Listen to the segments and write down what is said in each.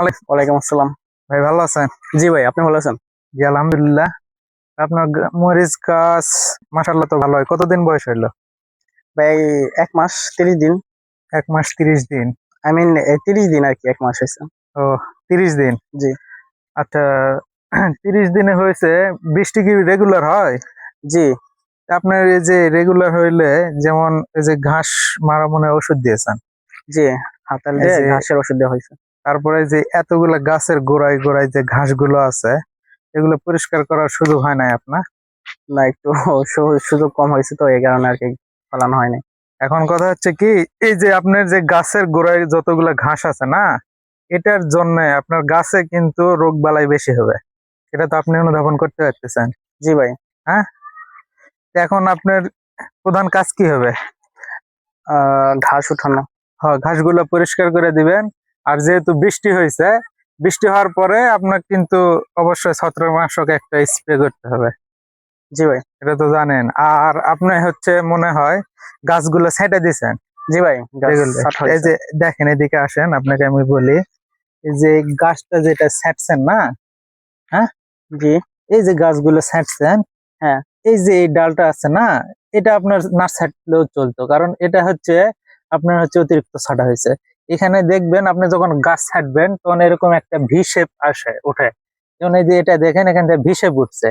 ওয়ালাইকুম আসসালাম। ভাই ভালো আছেন? জি ভাই আপনি ভালো আছেন? জি আলহামদুলিল্লাহ। আপনার মরিচ গাছ মাসাল্লাহ তো ভালো হয়। কতদিন বয়স হইল? ভাই এক মাস তিরিশ দিন। এক মাস তিরিশ দিন। আই মিন তিরিশ দিন আর কি এক মাস হয়েছে। ও তিরিশ দিন? জি। আচ্ছা তিরিশ দিনে হয়েছে বৃষ্টি কি রেগুলার হয়? জি। আপনার এই যে রেগুলার হইলে যেমন এই যে ঘাস মারা মনে ওষুধ দিয়েছেন? জি হাতাল ঘাসের ওষুধ দেওয়া হয়েছে। তারপরে যে এতগুলা গাছের গোড়ায় গোড়ায় যে ঘাসগুলো আছে এগুলো পরিষ্কার করার সুযোগ হয় নাই আপনার? না একটু সুযোগ কম হয়েছে তো এই কারণে আর কি ফলানো হয়নি। এখন কথা হচ্ছে কি এই যে আপনার যে গাছের গোড়ায় যতগুলা ঘাস আছে না এটার জন্য আপনার গাছে কিন্তু রোগ বালাই বেশি হবে। এটা তো আপনি অনুধাবন করতে পারতেছেন। জি ভাই। হ্যাঁ? এখন আপনার প্রধান কাজ কি হবে? আহ, ঘাস উঠানো। হ্যাঁ ঘাসগুলো পরিষ্কার করে দিবেন আর যেহেতু বৃষ্টি হয়েছে বৃষ্টি হওয়ার পরে আপনার কিন্তু অবশ্যই ছত্রাকনাশক একটা স্প্রে করতে হবে। জি ভাই। এটা তো জানেন। আর আপনি হচ্ছে মনে হয় গাছগুলো ছেঁটে দিছেন। জি ভাই এই যে দেখেন এদিকে আসেন আপনাকে আমি বলি এই যে গাছটা যেটা ছাঁটছেন না হ্যাঁ? জি। এই যে গাছগুলো ছাঁটছেন হ্যাঁ। এই যে এই ডালটা আছে না এটা আপনার না ছাঁটলেও চলতো। কারণ এটা হচ্ছে আপনার হচ্ছে অতিরিক্ত ছাটা হয়েছে। এখানে দেখবেন আপনি যখন গাছ ছাঁটবেন তখন এরকম একটা ভি শেপ আসে, ওঠে। যেমন এই যে এটা দেখেন এখান থেকে ভি শেপ উঠছে।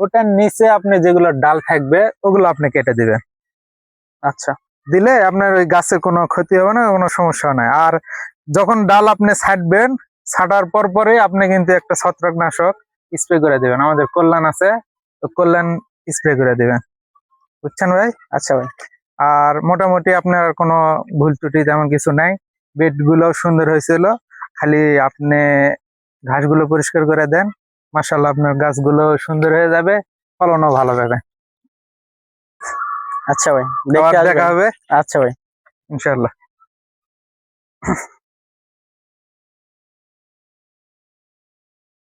ওটার নিচে আপনি যেগুলো ডাল থাকবে, ওগুলো আপনি কেটে দিবেন। আচ্ছা। দিলে আপনার ওই গাছের কোনো ক্ষতি হবে না, কোনো সমস্যা নাই। আর যখন ডাল আপনি ছাটবেন, ছাটার পর পরে আপনি কিন্তু একটা ছত্রাকনাশক স্প্রে করে দিবেন। আমাদের কল্যাণ আছে, তো কল্যাণ স্প্রে করে দিবেন। বুঝছেন ভাই? আচ্ছা ভাই। আর মোটামুটি আপনার কোনো ভুল ত্রুটি তেমন কিছু নাই। বেডগুলো সুন্দর হয়েছিল। খালি আপনি ঘাসগুলো পরিষ্কার করে দেন। মাসাল্লাহ আপনার গাছগুলো সুন্দর হয়ে যাবে ফলনও ভালো হবে আচ্ছা ভাই দেখা হবে। আচ্ছা ভাই। ইনশাল্লাহ